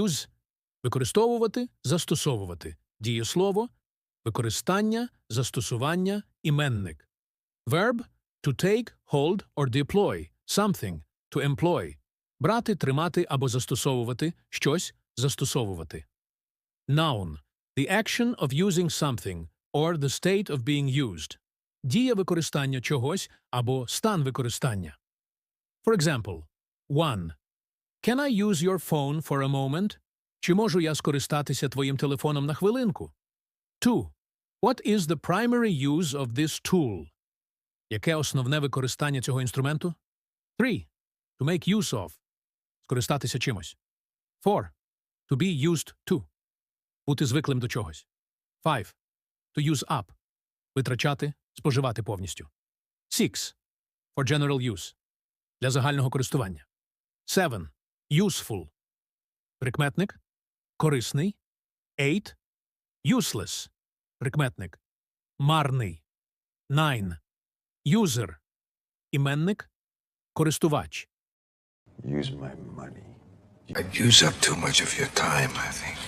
Use – використовувати, застосовувати. Дієслово – використання, застосування, іменник. Verb – to take, hold or deploy something, to employ. Брати, тримати або застосовувати, щось, застосовувати. Noun – the action of using something or the state of being used. Дія використання чогось або стан використання. For example, 1. Can I use your phone for a moment? Чи можу я скористатися твоїм телефоном на хвилинку? 2. What is the primary use of this tool? Яке основне використання цього інструменту? 3. To make use of. Скористатися чимось. 4. To be used to. Бути звиклим до чогось. 5. To use up. Витрачати, споживати повністю. 6. For general use. Для загального користування. 7. Useful. Прикметник. Корисний. Eight. Useless. Прикметник. Марний. Nine. User. Іменник. Користувач. Use my money. I'd use up too much of your time, I think.